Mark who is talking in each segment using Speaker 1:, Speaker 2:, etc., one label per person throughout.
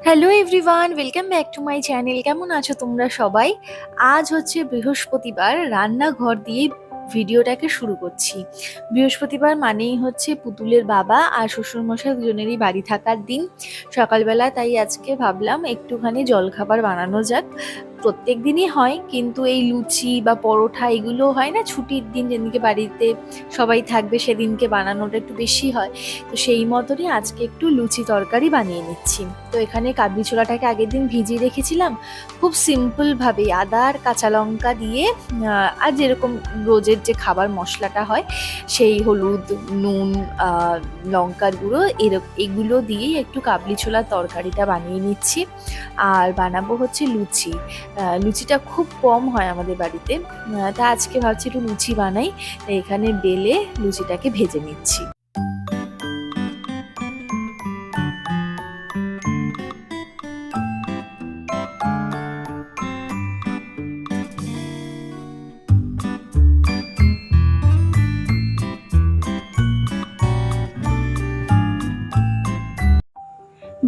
Speaker 1: Hello everyone welcome back to my channel কেমন আছো তোমরা সবাই? আজ হচ্ছে বৃহস্পতিবার, রান্নাঘর দিয়ে ভিডিওটাকে শুরু করছি। বৃহস্পতিবার মানেই হচ্ছে পুতুলের বাবা আর শ্বশুরমশাই দুজনেরই বাড়ি থাকার দিন। সকালবেলা তাই আজকে ভাবলাম একটুখানি জলখাবার বানানো যাক। প্রত্যেক দিনই হয়, কিন্তু এই লুচি বা পরোঠা এগুলো হয় না, ছুটির দিন যেদিনকে বাড়িতে সবাই থাকবে সেদিনকে বানানোটা একটু বেশি হয়। তো সেই মতনই আজকে একটু লুচি তরকারি বানিয়ে নিচ্ছি। তো এখানে কাবলি ছোলাটাকে আগের দিন ভিজিয়ে রেখেছিলাম। খুব সিম্পলভাবে আদা আর কাঁচা লঙ্কা দিয়ে আর যেরকম রোজের যে খাবার মশলাটা হয়, সেই হলুদ, নুন লঙ্কার গুঁড়ো এরকম এগুলো দিয়েই একটু কাবলি ছোলার তরকারিটা বানিয়ে নিচ্ছি। আর বানাবো হচ্ছে লুচি। লুচিটা খুব কম হয় আমাদের বাড়িতে। তা আজকে ভাবছি একটু লুচি বানাই এখানে বেলে লুচিটাকে ভেজে নিচ্ছি।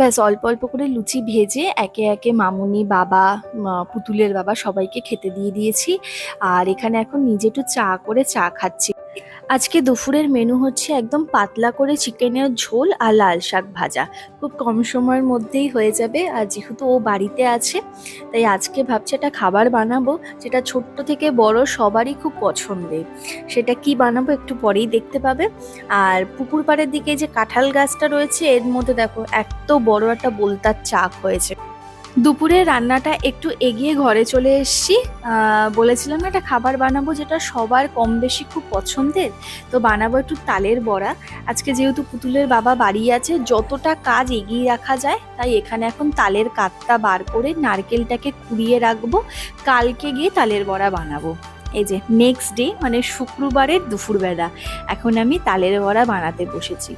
Speaker 1: ব্যাস, অল্প অল্প করে লুচি ভেজে একে একে মামুনি, বাবা পুতুলের বাবা সবাইকে খেতে দিয়ে দিয়েছি। আর এখানে এখন নিজে একটু চা করে চা খাচ্ছি। আজকে দুপুরের মেনু হচ্ছে একদম পাতলা করে চিকেনের ঝোল আর লাল শাক ভাজা। খুব কম সময়ের মধ্যেই হয়ে যাবে আর যেহেতু ও বাড়িতে আছে, তাই আজকে ভাবছি একটা খাবার বানাবো যেটা ছোট্ট থেকে বড় সবারই খুব পছন্দের। সেটা কি বানাবো একটু পরেই দেখতে পাবে। আর পুকুর পাড়ের দিকে যে কাঁঠাল গাছটা রয়েছে, এর মধ্যে দেখো এত বড় একটা বোলতার চাক হয়েছে। দুপুরে রান্নাটা একটু এগিয়ে ঘরে চলে এসেছি। বলেছিলাম একটা খাবার বানাবো যেটা সবার কম বেশি খুব পছন্দের, তো বানাবো একটু তালের বড়া। আজকে যেহেতু পুতুলের বাবা বাড়ি আছে, যতটা কাজ এগিয়ে রাখা যায়, তাই এখানে এখন তালের কাতটা বার করে নারকেলটাকে কুড়িয়ে রাখব। কালকে গিয়ে তালের বড়া বানাবো। এই যে নেক্সট ডে মানে শুক্রবারের দুপুরবেলা, এখন আমি তালের বড়া বানাতে বসেছি।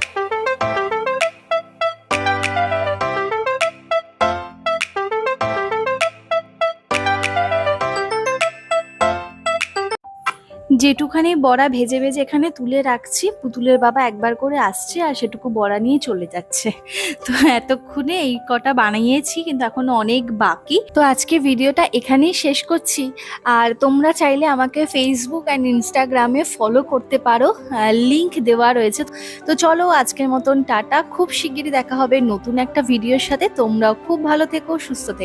Speaker 1: যেটুখানি বড়া ভেজে ভেজে এখানে তুলে রাখছি, পুতুলের বাবা একবার করে আসছে আর সেটুকু বড়া নিয়ে চলে যাচ্ছে। তো এতক্ষণে এই কটা বানিয়েছি, কিন্তু এখনও অনেক বাকি। তো আজকে ভিডিওটা এখানেই শেষ করছি। আর তোমরা চাইলে আমাকে ফেসবুক অ্যান্ড ইনস্টাগ্রামে ফলো করতে পারো। লিংক দেওয়া রয়েছে। তো চলো আজকের মতন টাটা। খুব শিগগিরই দেখা হবে নতুন একটা ভিডিওর সাথে। তোমরাও খুব ভালো থেকো, সুস্থ থেকো।